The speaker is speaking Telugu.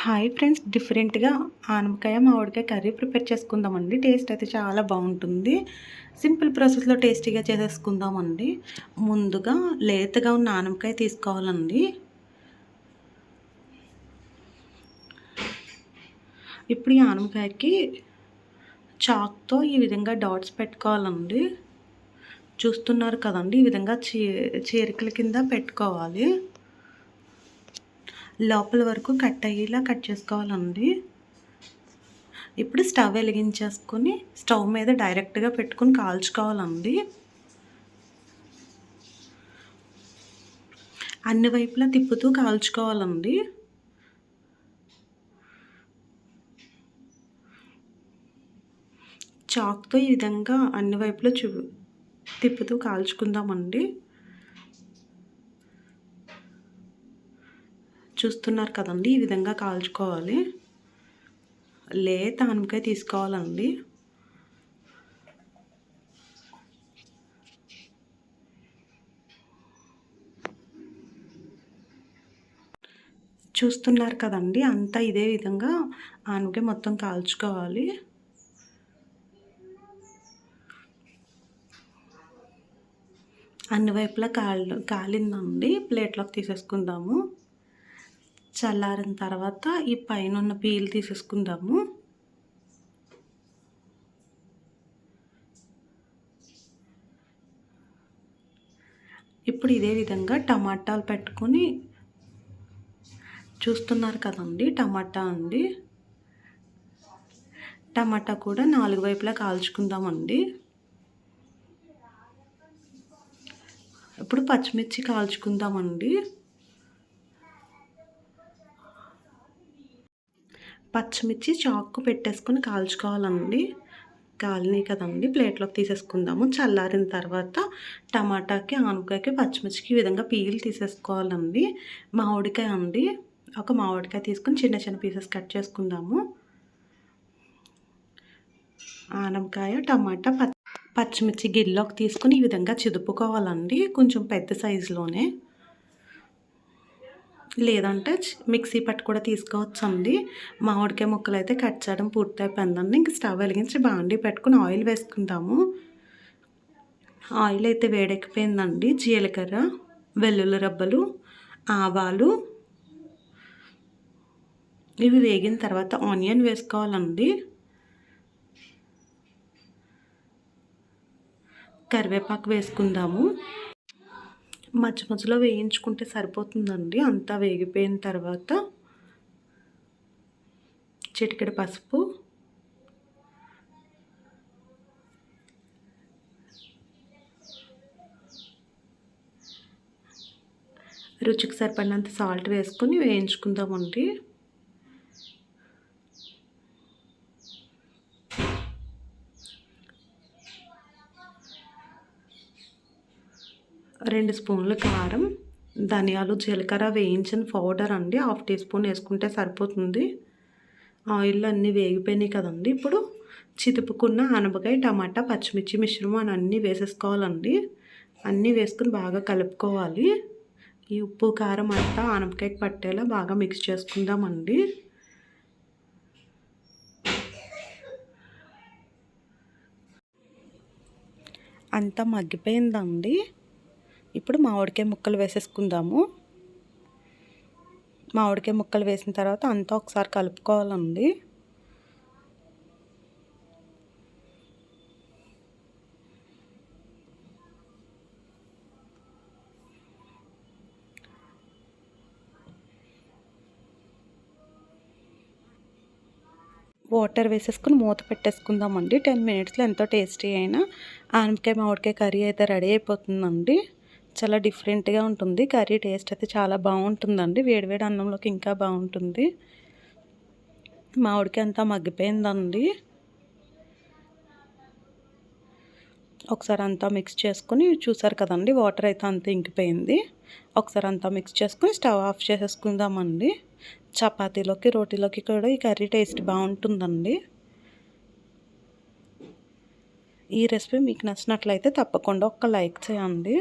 హాయ్ ఫ్రెండ్స్ డిఫరెంట్గా ఆనపకాయ మామిడికాయ కర్రీ ప్రిపేర్ చేసుకుందామండి. టేస్ట్ అయితే చాలా బాగుంటుంది. సింపుల్ ప్రాసెస్లో టేస్టీగా చేసేసుకుందామండి. ముందుగా లేతగా ఉన్న ఆనపకాయ తీసుకోవాలండి. ఇప్పుడు ఈ ఆనపకాయకి చాక్తో ఈ విధంగా డాట్స్ పెట్టుకోవాలండి. చూస్తున్నారు కదండి ఈ విధంగా చీ చీరికల కింద పెట్టుకోవాలి. లోపల వరకు కట్ అయ్యేలా కట్ చేసుకోవాలండి. ఇప్పుడు స్టవ్ వెలిగించేసుకొని స్టవ్ మీద డైరెక్ట్గా పెట్టుకొని కాల్చుకోవాలండి. అన్ని వైపులా తిప్పుతూ కాల్చుకోవాలండి. చాక్తో ఈ విధంగా అన్ని వైపులా చూ తిప్పుతూ కాల్చుకుందామండి. చూస్తున్నారు కదండి ఈ విధంగా కాల్చుకోవాలి. లేత ఆనపకాయ తీసుకోవాలండి. చూస్తున్నారు కదండి అంతా ఇదే విధంగా ఆనపకాయ మొత్తం కాల్చుకోవాలి. అన్ని వైపులా కాలి కాలిందండి ప్లేట్లోకి తీసేసుకుందాము. చల్లారిన తర్వాత ఈ పైన ఉన్న పీల్ తీసేసుకుందాము. ఇప్పుడు ఇదే విధంగా టమాటాలు పెట్టుకొని చూస్తున్నారు కదండి టమాటా అండి. టమాటా కూడా నాలుగు వైపులా కాల్చుకుందామండి. ఇప్పుడు పచ్చిమిర్చి కాల్చుకుందామండి. పచ్చిమిర్చి చాకు పెట్టేసుకొని కాల్చుకోవాలండి. కాలినాయి కదండి. ప్లేట్లోకి తీసేసుకుందాము. చల్లారిన తర్వాత టమాటాకి ఆనపకాయకి పచ్చిమిర్చికి ఈ విధంగా పీల్ తీసేసుకోవాలండి. మామిడికాయ అండి. ఒక మామిడికాయ తీసుకొని చిన్న చిన్న పీసెస్ కట్ చేసుకుందాము. ఆనపకాయ టమాటా పచ్చిమిర్చి గిల్లోకి తీసుకుని ఈ విధంగా చిదుపుకోవాలండి. కొంచెం పెద్ద సైజులోనే. లేదంటే మిక్సీ పట్టు కూడా తీసుకోవచ్చు అండి మామిడికాయ ముక్కలు అయితే కట్ చేయడం పూర్తి అయిపోయిందండి ఇంక స్టవ్ వెలిగించి బాండి పెట్టుకుని ఆయిల్ వేసుకుందాము ఆయిల్ అయితే వేడెక్కిపోయిందండి. జీలకర్ర వెల్లుల్లి రబ్బలు ఆవాలు. ఇవి వేగిన తర్వాత ఆనియన్ వేసుకోవాలండి. కరివేపాకు వేసుకుందాము. మధ్య మధ్యలో వేయించుకుంటే సరిపోతుందండి. అంతా వేగిపోయిన తర్వాత చిటికెడు పసుపు రుచికి సరిపడినంత సాల్ట్ వేసుకొని వేయించుకుందామండి. రెండు స్పూన్లు కారం ధనియాలు జీలకర్ర వేయించిన పౌడర్ అండి. హాఫ్ టీ స్పూన్ వేసుకుంటే సరిపోతుంది. ఆయిల్ అన్నీ వేగిపోయినాయి కదండి. ఇప్పుడు చితుపుకున్న అనపకాయ టమాటా పచ్చిమిర్చి మిశ్రమం అన్నీ వేసేసుకోవాలండి. అన్నీ వేసుకుని బాగా కలుపుకోవాలి. ఈ ఉప్పు కారం అంతా ఆనపకాయకి పట్టేలా బాగా మిక్స్ చేసుకుందామండి. అంతా మగ్గిపోయిందండి. ఇప్పుడు మామిడికాయ ముక్కలు వేసేసుకుందాము. మామిడికాయ ముక్కలు వేసిన తర్వాత అంతా ఒకసారి కలుపుకోవాలండి. వాటర్ వేసేసుకుని మూత పెట్టేసుకుందామండి. టెన్ మినిట్స్లో ఎంతో టేస్టీ అయినా ఆనపకాయ మామిడికాయ కర్రీ అయితే రెడీ అయిపోతుందండి. చాలా డిఫరెంట్గా ఉంటుంది. కర్రీ టేస్ట్ అయితే చాలా బాగుంటుందండి. వేడివేడి అన్నంలోకి ఇంకా బాగుంటుంది. మామిడికి అంతా మగ్గిపోయిందండి. ఒకసారి అంతా మిక్స్ చేసుకొని చూసారు కదండి వాటర్ అయితే అంతా ఇంకిపోయింది. ఒకసారి అంతా మిక్స్ చేసుకొని స్టవ్ ఆఫ్ చేసేసుకుందామండి. చపాతీలోకి రోటీలోకి కూడా ఈ కర్రీ టేస్ట్ బాగుంటుందండి. ఈ రెసిపీ మీకు నచ్చినట్లయితే తప్పకుండా ఒక లైక్ చేయండి.